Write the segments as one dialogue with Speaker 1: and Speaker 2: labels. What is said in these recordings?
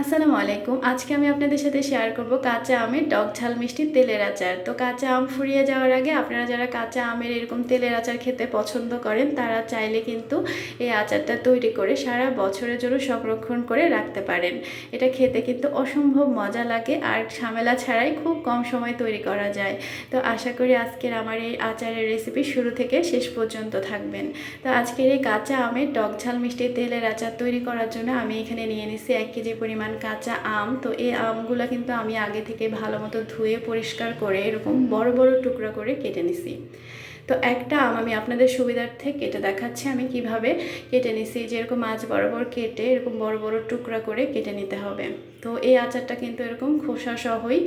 Speaker 1: আসসালামু আলাইকুম। আজকে আমি আপনাদের সাথে শেয়ার করব কাঁচা আমের টক ঝাল মিষ্টি তেলের আচার। তো কাঁচা আম ফুরিয়ে যাওয়ার আগে আপনারা যারা কাঁচা আমের এরকম তেলের আচার খেতে পছন্দ করেন, তারা চাইলে কিন্তু এই আচারটা তৈরি করে সারা বছরের জন্য সংরক্ষণ করে রাখতে পারেন। এটা খেতে কিন্তু অসম্ভব মজা লাগে আর ঝামেলা ছাড়াই খুব কম সময় তৈরি করা যায়। তো আশা করি আজকের আমার এই আচারের রেসিপি শুরু থেকে শেষ পর্যন্ত থাকবেন। তো আজকের এই কাঁচা আমের টক ঝাল মিষ্টি তেলের আচার তৈরি করার জন্য আমি এখানে নিয়ে নিছি এক কেজি পরিমাণ কাঁচা আম, তো এই আমগুলো কিন্তু আমি আগে থেকে ভালো মতো ধুয়ে পরিষ্কার করে এরকম বড় বড় টুকরা করে কেটে নিছি। তো একটা আম আমি আপনাদের সুবিধার্থে কেটে দেখাচ্ছি আমি কীভাবে কেটে নিছি। যেরকম মাছ বরাবর কেটে এরকম বড় বড় টুকরা করে কেটে নিতে হবে। তো এই আচারটা কিন্তু এরকম খোসা সহই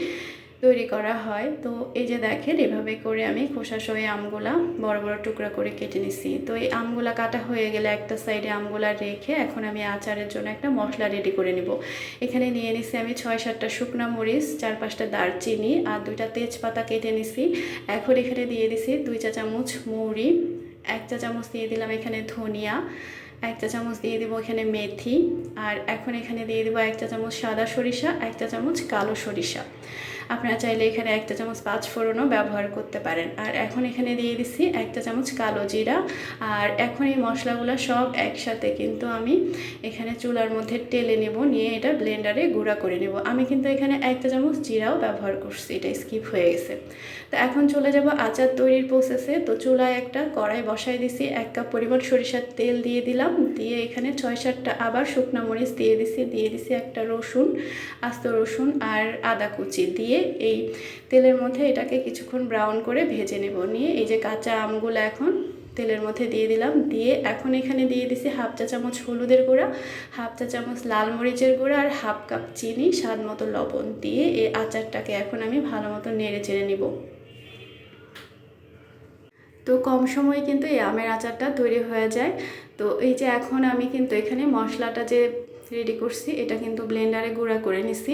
Speaker 1: তৈরি করা হয়। তো এই যে দেখেন, এভাবে করে আমি খোসা সহে আমগুলা বড় বড় টুকরা করে কেটে নিছি। তো এই আমগুলা কাটা হয়ে গেলে একটা সাইডে আমগুলা রেখে এখন আমি আচারের জন্য একটা মশলা রেডি করে নিব। এখানে নিয়ে নিছি আমি ছয় সাতটা শুকনা মরিচ, চার পাঁচটা দারচিনি আর দুইটা তেজপাতা কেটে নিছি। এখন এখানে দিয়ে দিছি দুই চা চামচ মৌরি এক চা চামচ দিয়ে দিলাম এখানে ধনিয়া, এক চা চামচ দিয়ে দেবো এখানে মেথি আর এখন এখানে দিয়ে দেবো এক চা চামচ সাদা সরিষা, এক চা চামচ কালো সরিষা। আপনারা চাইলে এখানে একটা চামচ পাঁচ ফোড়নও ব্যবহার করতে পারেন। আর এখন এখানে দিয়ে দিচ্ছি একটা চামচ কালো জিরা। আর এখন এই মশলাগুলো সব একসাথে কিন্তু আমি এখানে চুলার মধ্যে টেলে নেব, নিয়ে এটা ব্লেন্ডারে গুঁড়া করে নেব। আমি কিন্তু এখানে একটা চামচ জিরাও ব্যবহার করছি, এটা স্কিপ হয়ে গেছে। তো এখন চলে যাব আচার তৈরির প্রসেসে তো চুলায় একটা কড়াই বসাই দিছি, এক কাপ পরিমাণ সরিষার তেল দিয়ে দিলাম। দিয়ে এখানে ছয় সাতটা আবার শুকনা মরিচ দিয়ে দিছি। দিয়ে দিছি একটা রসুন, আস্ত রসুন আর আদা কুচি। দিয়ে এই তেলের মধ্যে এটাকে কিছুক্ষণ ব্রাউন করে ভেজে নেব। নিয়ে এই যে কাঁচা আমগুলো এখন তেলের মধ্যে দিয়ে দিলাম। দিয়ে এখন এখানে দিয়ে দিছি হাফ চা চামচ হলুদের গুঁড়া হাফ চা চামচ লাল মরিচের গুঁড়া আর হাফ কাপ চিনি, স্বাদ মতো লবণ। দিয়ে এই আচারটাকে এখন আমি ভালো মতো নেড়ে চেড়ে নিব। তো কম সময়ে কিন্তু এই আমের আচারটা তৈরি হয়ে যায়। তো এই যে এখন আমি কিন্তু এখানে মশলাটা যে রেডি করছি, এটা কিন্তু ব্লেন্ডারে গুঁড়া করে নিছি।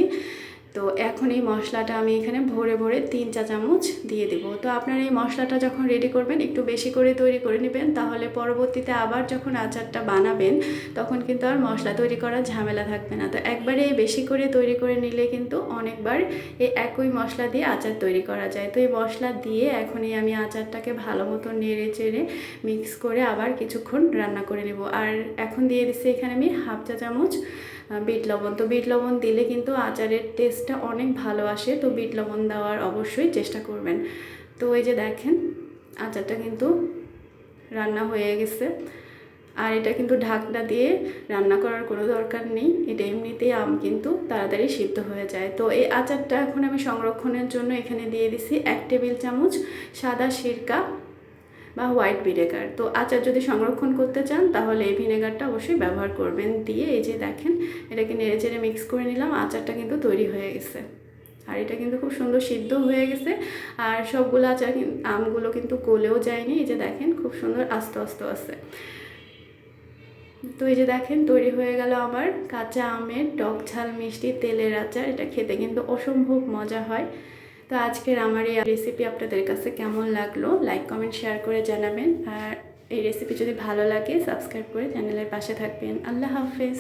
Speaker 1: তো এখন এই মশলাটা আমি এখানে ভরে ভরে তিন চা চামচ দিয়ে দেব। তো আপনারা এই মশলাটা যখন রেডি করবেন, একটু বেশি করে তৈরি করে নেবেন, তাহলে পরবর্তীতে আবার যখন আচারটা বানাবেন, তখন কিন্তু আর মশলা তৈরি করার ঝামেলা থাকবে না। তো একবারে বেশি করে তৈরি করে নিলে কিন্তু অনেকবার এই একই মশলা দিয়ে আচার তৈরি করা যায়। তো এই মশলা দিয়ে এখনই আমি আচারটাকে ভালো মতো নেড়ে চেড়ে মিক্স করে আবার কিছুক্ষণ রান্না করে নেব। আর এখন দিয়ে দিচ্ছি এখানে আমি হাফ চা চামচ বিট লবণ। তো বিট লবণ দিলে কিন্তু আচারের টেস্টটা অনেক ভালো আসে, তো বিট লবণ দেওয়ার অবশ্যই চেষ্টা করবেন। তো এই যে দেখেন, আচারটা কিন্তু রান্না হয়ে গেছে। আর এটা কিন্তু ঢাকনা দিয়ে রান্না করার কোনো দরকার নেই। এটা এমনিতেই আম কিন্তু তাড়াতাড়ি সিদ্ধ হয়ে যায়। তো এই আচারটা এখন আমি সংরক্ষণের জন্য এখানে দিয়ে দিছি এক টেবিল চামচ সাদা সিরকা। বা হোয়াইট ভিনেগার। তো আচার যদি সংরক্ষণ করতে চান, তাহলে এই ভিনেগারটা অবশ্যই ব্যবহার করবেন। দিয়ে এই যে দেখেন, এটাকে নেড়ে চেড়ে মিক্স করে নিলাম, আচারটা কিন্তু তৈরি হয়ে গেছে। আর এটা কিন্তু খুব সুন্দর সিদ্ধ হয়ে গেছে। আর সবগুলো আচার আমগুলো কিন্তু গলেও যায়নি। এই যে দেখেন, খুব সুন্দর আস্তে আস্তে আছে। তো এই যে দেখেন, তৈরি হয়ে গেল আমার কাঁচা আমের টক ঝাল মিষ্টি তেলের আচার। এটা খেতে কিন্তু অসম্ভব মজা হয়। তো আজকের আমার এই রেসিপি আপনাদের কাছে কেমন লাগল লাইক কমেন্ট শেয়ার করে জানাবেন। আর এই রেসিপি যদি ভালো লাগে সাবস্ক্রাইব করে চ্যানেলের পাশে থাকবেন। আল্লাহ হাফেজ।